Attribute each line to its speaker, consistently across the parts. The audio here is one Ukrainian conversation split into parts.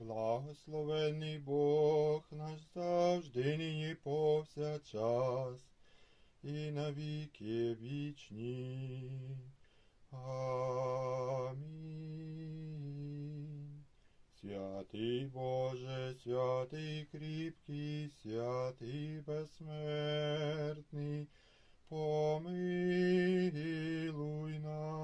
Speaker 1: Благословений Бог наш завжди нині повсякчас і на віки вічні. Амінь. Святий Боже, святий кріпкий, святий безсмертний, помилуй нас.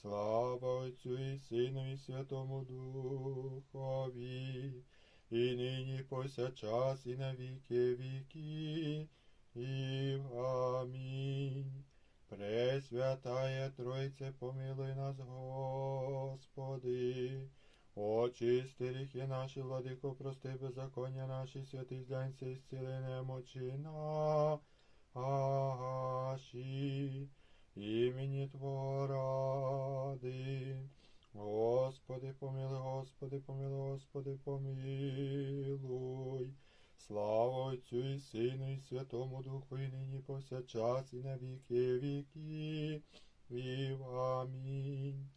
Speaker 1: Слава Отцю і Сину і Святому Духові, і нині повсякчас, і на віки віки, і амінь. Пресвятая Тройце, помилуй нас, Господи. Очисти гріхи наші, владико, прости беззаконня наші, святий зглянься і зціли немочі наші імені Твого ради. Господи, помилуй, Господи, помилуй, Господи, помилуй. Слава Отцю і Сину, і Святому Духу, і нині повсякчас, і на віки. І амінь.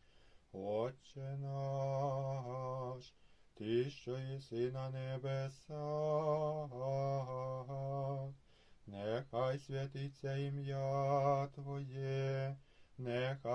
Speaker 1: Отче наш, Ти, що єси на небесах, Нехай святиться ім'я Твоє,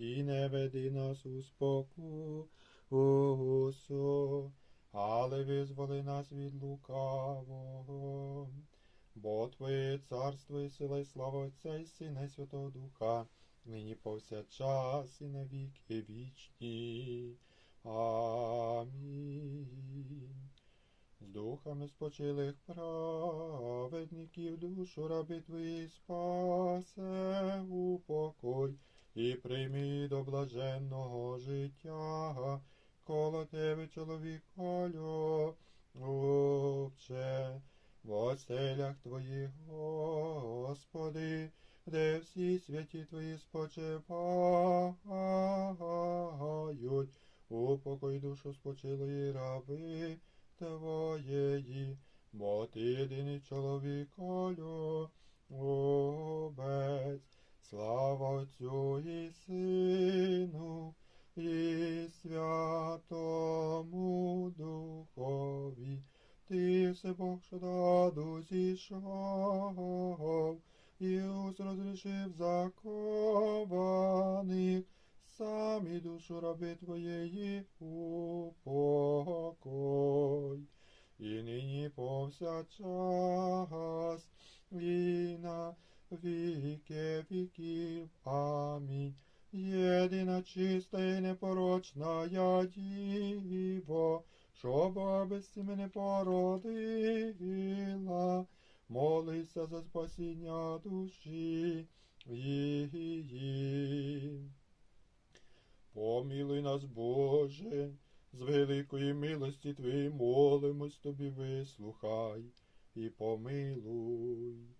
Speaker 1: і не веди нас у споку, спокусу, але визволи нас від лукавого. Бо Твоє царство і сила, і слава Отця і Сина, і Святого Духа, нині повсякчас і на віки вічні. Амінь. З духами спочилих праведників душу раби твої спасе у покой і прийми до блаженного життя, коло тебе чоловіка любче, в оселях твоїх, Господи, де всі святі твої спочивають, упокой душу спочилої раби. Твоєї, бо ти єдиний чоловік любець, слава Отцю і Сину, і Святому Духові, ти все Бог, що даду зійшов, і ус розрішив закованих, самі душу раби твоєї упокой. І нині повсякчас, і на віки віків. Амінь. Єдина чиста і непорочна я діво, що Бога без мене породила, молися за спасіння душі її. Помилуй нас, Боже, з великої милості Твоєї молимось Тобі, вислухай і помилуй.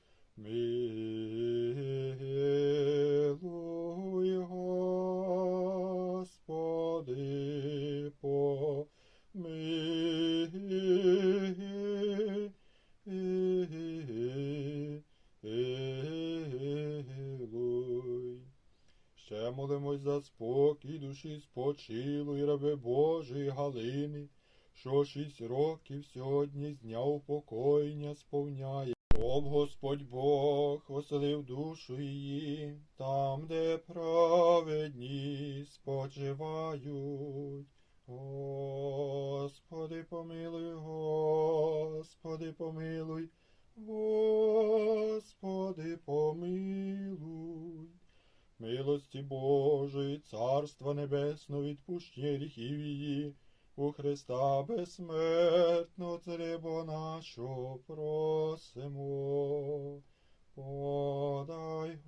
Speaker 1: Спокій душі спочилої раби Божої Галини, що шість років сьогодні з дня упокоєння сповняє щоб Господь Бог оселив душу її, там, де праведні спочивають. Господи, помилуй, Господи, помилуй, Господи, Милості Божої, Царства Небесного, відпущення гріхів її, у Христа безсмертного Царя нашого просимо. Подай,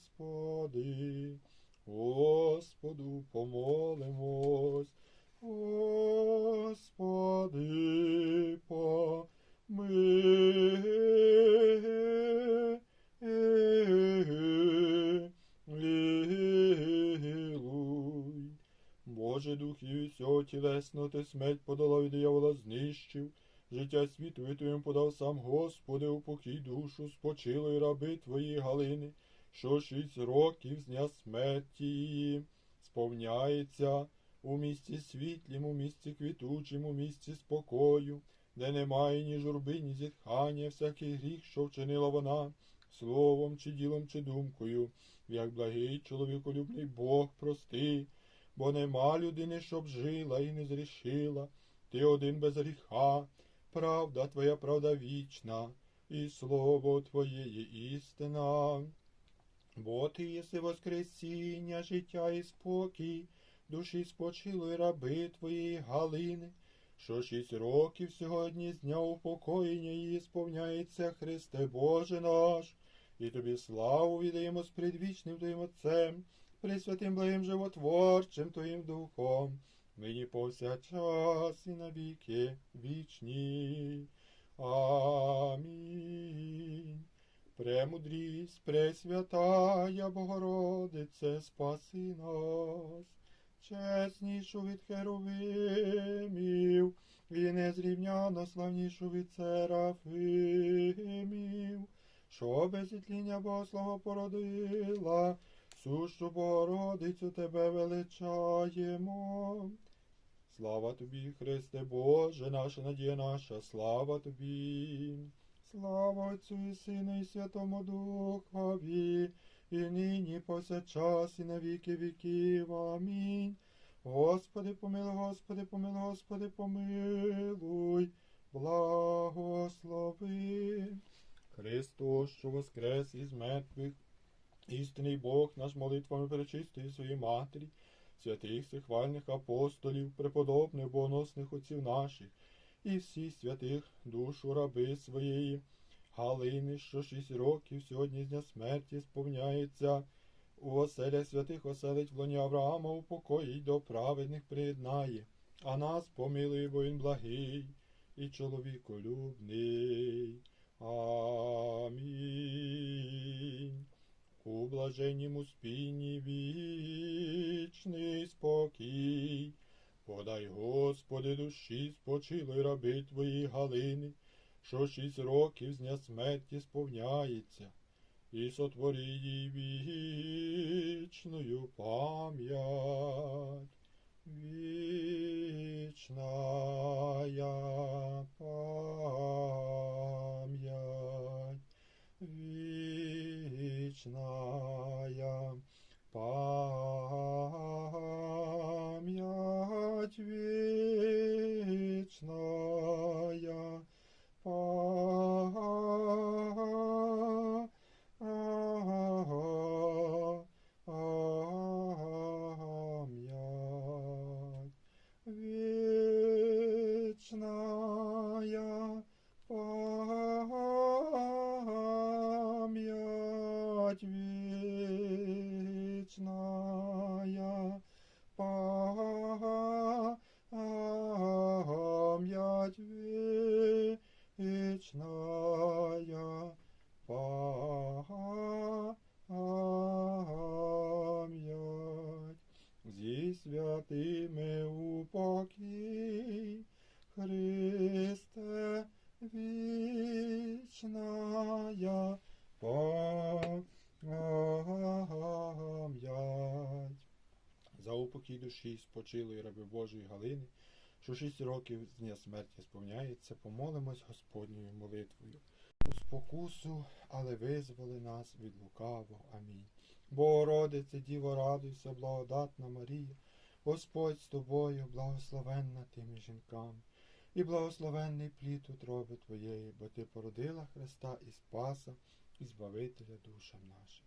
Speaker 1: Господи, Господу помолимось, всього тілесного ти смерть подолав і диявола знищив. Життя світу і твоїм подав сам Господи, упокій душу спочилої раби твої Галини, що шість років з дня смерті її сповняється? У місті світлім, у місті квітучим, у місті спокою, де немає ні журби, ні зітхання, всякий гріх, що вчинила вона, словом, чи ділом, чи думкою, як благий чоловіколюбний Бог прости, бо нема людини, щоб жила і не зрішила, ти один без гріха, правда твоя правда вічна, і слово Твоє є істина. Бо ти єси воскресіння, життя і спокій, душі спочилої раби твоєї Галини, що шість років сьогодні з дня упокоєння її сповняється Христе Боже наш, і тобі славу віддаємо з предвічним Твоїм Отцем, пресвятим благим животворчим Твоїм Духом, нині повсякчас і на віки вічні. Амінь. Премудрість, пресвятая Богородице, спаси нас, чеснішу від херовимів, і незрівняно славнішу від серафимів, що без ітління Богослова породила, сущу Богородицю тебе величаємо. Слава тобі, Христе Боже, наша надія наша, слава тобі. Слава Отцю і Сину і Святому Духові, і нині повсякчас, і на віки віків. Амінь. Господи, помилуй, Господи, помилуй, Господи, помилуй, благослови. Христос, що воскрес із мертвих, істинний Бог наш молитвами перечистої своїй матері, святих сихвальних апостолів, преподобних богоносних отців наших, і всіх святих душу раби своєї, Галини, що шість років сьогодні з дня смерті сповняється, у оселях святих оселить в лоні Авраама упокоїть до праведних приєднає, а нас помилує, бо він благий і чоловіколюбний. Амінь. У блаженнім успінні вічний спокій. Подай, Господи, душі спочилої раби Твої Галини, що шість років з дня смерті сповняється, і сотвори їй вічною пам'ять. Вічная Упокій душі спочилої раби Божої Галини, що шість років з дня смерті сповняється, помолимось Господньою молитвою. У спокусу, але визволи нас від лукавого. Амінь. Богородице, Діво, радуйся, благодатна Марія, Господь з тобою, благословенна ти між жінками, і благословенний плід утроби Твоєї, бо Ти породила Христа і Спаса, і Збавителя душам нашим.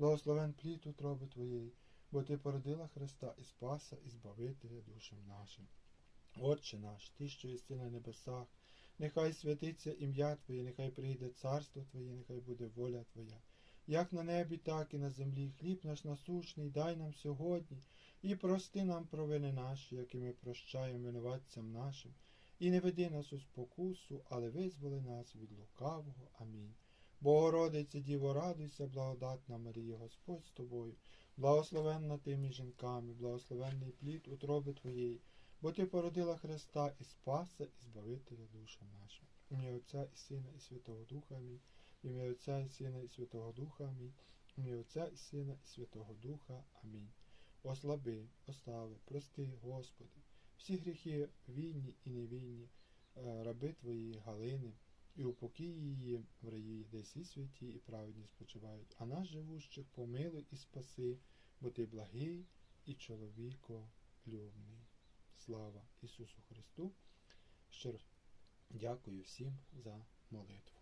Speaker 1: благословен плід утроби твоєї, бо ти породила Христа і Спаса, і Збавителя душам нашим. Отче наш, ти, що єси на небесах, нехай святиться ім'я Твоє, нехай прийде царство Твоє, нехай буде воля Твоя. Як на небі, так і на землі. Хліб наш насущний дай нам сьогодні, і прости нам провини наші, які ми прощаємо винуватцям нашим, і не веди нас у спокусу, але визволи нас від лукавого. Амінь. Богородице, Діво, радуйся, благодатна Марія, Господь з тобою, благословенна ти між жінками, благословенний плід утроби Твоєї, бо Ти породила Христа і Спаса, і Збавителя душам нашим. В Ім'я Отця і Сина, і Святого Духа Амінь. Ім'я Отця і Сина, і Святого Духа Амінь. Ім'я Отця і Сина, і Святого Духа Амінь. Ослаби, остави, прости, Господи, всі гріхи вільні і невільні, е, раби Твої Галини, і упокій її в раї, де всі святі і праведні спочивають, а нас живущих помилуй і спаси, бо Ти благий і чоловіко любний. Слава Ісусу Христу! Щиро дякую всім за молитву.